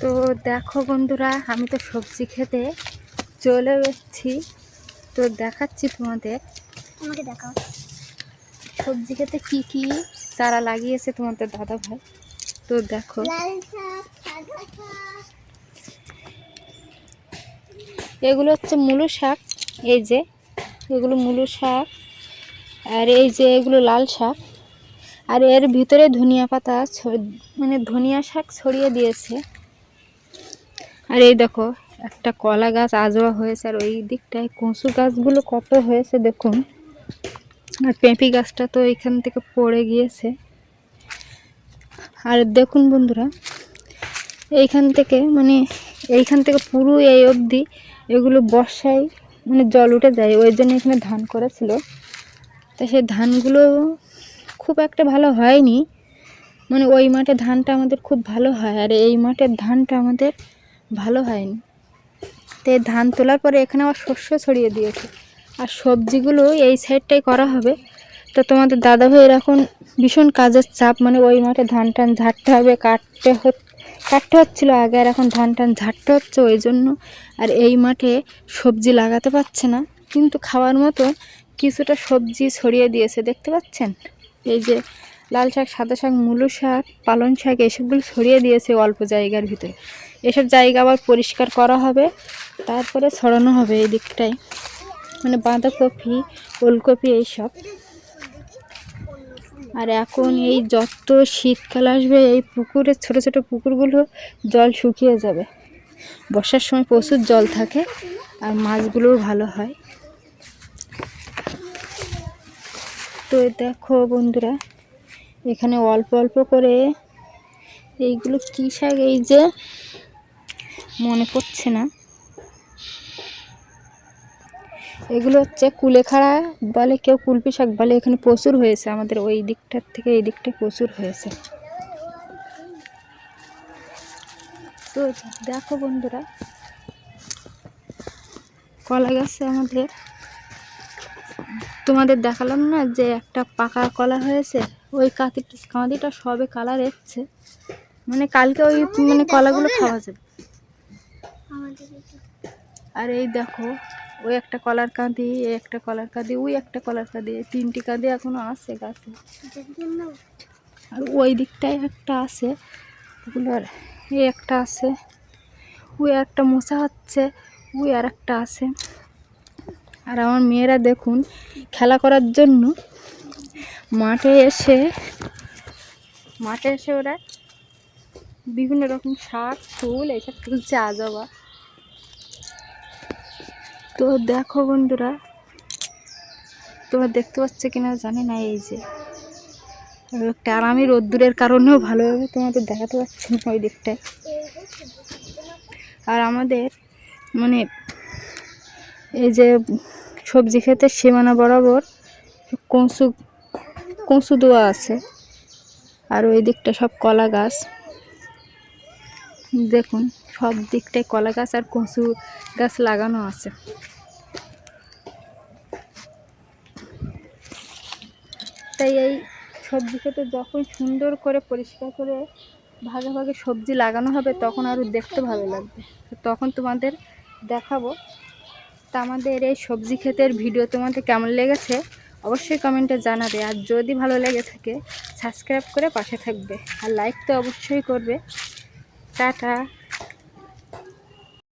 তো দেখো বন্ধুরা আমি তো সবজি খেতে চলে এসেছি। তো দেখাচ্ছি তোমাদের। আমাকে দেখাও। সবজি খেতে কি কি চারা লাগিয়েছে তোমাদের দাদা ভাই? তো দেখো। এগুলো হচ্ছে মুলো শাক এই যে এগুলো মুলো শাক আর এই যে এগুলো লাল শাক। আর এর ভিতরে ধনিয়া পাতা মানে ধনিয়া শাক ছড়িয়ে দিয়েছে। আর এই দেখো, একটা কলা গাছ আজোয়া হয়েছে, আর ওই দিকটায় কচু গাছগুলো কত হয়েছে দেখুন। আর পেঁপি গাছটা তো এখান থেকে পড়ে গিয়েছে। আর দেখুন বন্ধুরা, এইখান থেকে মানে এইখান থেকে পুরো এই অবধি এগুলো বর্ষায় মানে জল উঠে যায়, ওই জন্য এখানে ধান করেছিল তা সেই ধানগুলো খুব একটা ভালো হয়নি। মানে ওই মাঠে ধানটা আমাদের খুব ভালো হয়, আর এই মাঠের ধানটা আমাদের ভালো হয়নি। তো ধান তোলার পরে এখানে আবার শস্য ছড়িয়ে দিয়েছে। আর সবজিগুলো এই সাইডটাই করা হবে। তো তোমাদের দাদা ভাইয়ের এখন ভীষণ কাজের চাপ মানে ওই মাঠে ধান টান ঝাড়তে হবে, কাটতে কাটতে হচ্ছিল আগে, আর এখন ধান টান ঝাড়তে হচ্ছে ওই জন্য। আর এই মাঠে সবজি লাগাতে পারছে না, কিন্তু খাওয়ার মতো কিছুটা সবজি ছড়িয়ে দিয়েছে, দেখতে পাচ্ছেন? এই যে লাল শাক, সাদা শাক, মূলো শাক, পালং শাক, এসবগুলো ছড়িয়ে দিয়েছে অল্প জায়গার ভিতরে। এসব জায়গা আবার পরিষ্কার করা হবে, তারপরে ছড়ানো হবে এই দিকটায়। মানে বাঁধাকপি, ওলকপি এইসব। আর এখন এই যত শীতকাল আসবে, এই পুকুরের ছোট ছোট পুকুরগুলো জল শুকিয়ে যাবে। বর্ষার সময় প্রচুর জল থাকে, আর মাছগুলোও ভালো হয়। তো দেখো বন্ধুরা এখানে অল্প অল্প করে এইগুলো কী শাক? এই যে মনে পড়ছে না। এগুলো হচ্ছে কুলেখাড়া বলে, কেউ কুলপি শাক বলে। এখানে প্রচুর হয়েছে আমাদের ওই দিকটার থেকে, এই দিকটা প্রচুর হয়েছে। তো দেখো বন্ধুরা, কলা গাছে আমাদের, তোমাদের দেখালাম না যে একটা পাকা কলা হয়েছে? ওই কাঁদি কাঁদিটা সবে কালার এসছে। মানে কালকে ওই মানে কলাগুলো খাওয়া যাবে। আর এই দেখো, ওই একটা কলার কাঁদি এই একটা কলার কাঁদি ওই একটা কলার কাঁদি তিনটি কাঁদি এখনও আছে গাছে। আর ওই দিকটায় একটা আছে আর এই একটা আছে, ওই একটা মোচা হচ্ছে, ওই আর একটা আছে। আর আমার মেয়েরা দেখুন, খেলা করার জন্য মাঠে এসে মাঠে এসে ওরা বিভিন্ন রকম শাক, ফুল এইসব তুলছে আজবা। তো দেখো বন্ধুরা, তোমরা দেখতে পাচ্ছ কিনা জানি না এই যে। একটা আর আমি রোদ্দুরের কারণেও ভালোভাবে তোমাদের দেখাতে পারছি না ওই দিকটায়। আর আমাদের মানে এই যে সবজি ক্ষেতের সীমানা বরাবর কচু কচু দেওয়া আছে। আর ওই দিকটা সব কলা গাছ। দেখুন, সব দিকটায় কলা গাছ আর কচু গাছ লাগানো আছে। তাই এই সবজি খেতে যখন সুন্দর করে পরিষ্কার করে ভাগে ভাগে সবজি লাগানো হবে, তখন আরও দেখতে ভালো লাগবে। তো তখন তোমাদের দেখাবো। তা আমাদের এই সবজি ক্ষেতের ভিডিও তোমাদের কেমন লেগেছে? অবশ্যই কমেন্টে জানাবে। আর যদি ভালো লেগে থাকে, সাবস্ক্রাইব করে পাশে থাকবে। আর লাইক তো অবশ্যই করবে। টাটা।